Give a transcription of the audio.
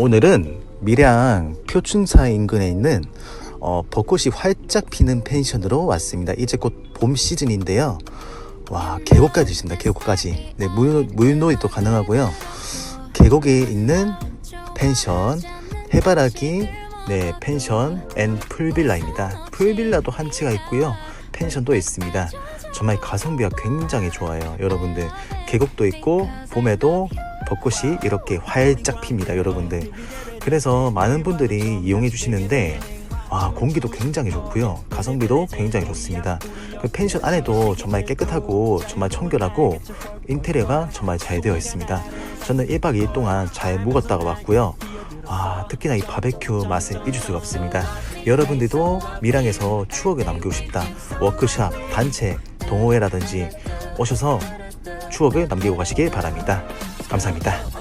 오늘은 밀양 표춘사 인근에 있는 어, 벚꽃이 활짝 피는 펜션으로 왔습니다. 이제 곧 봄 시즌인데요. 와 계곡까지 있습니다. 계곡까지. 네 물, 물놀이도 가능하고요. 계곡에 있는 펜션 해바라기 네 펜션 앤 풀빌라입니다. 풀빌라도 한 채가 있고요. 펜션도 있습니다. 정말 가성비가 굉장히 좋아요. 여러분들 계곡도 있고 봄에도 벚꽃이 이렇게 활짝 핍니다. 여러분들 그래서 많은 분들이 이용해 주시는데 아, 공기도 굉장히 좋고요. 가성비도 굉장히 좋습니다. 그 펜션 안에도 정말 깨끗하고 정말 청결하고 인테리어가 정말 잘 되어 있습니다. 저는 1박 2일 동안 잘 묵었다가 왔고요. 아, 특히나 이 바베큐 맛을 잊을 수가 없습니다. 여러분들도 밀양에서 추억을 남기고 싶다. 워크샵, 단체, 동호회라든지 오셔서 추억을 남기고 가시길 바랍니다. 감사합니다.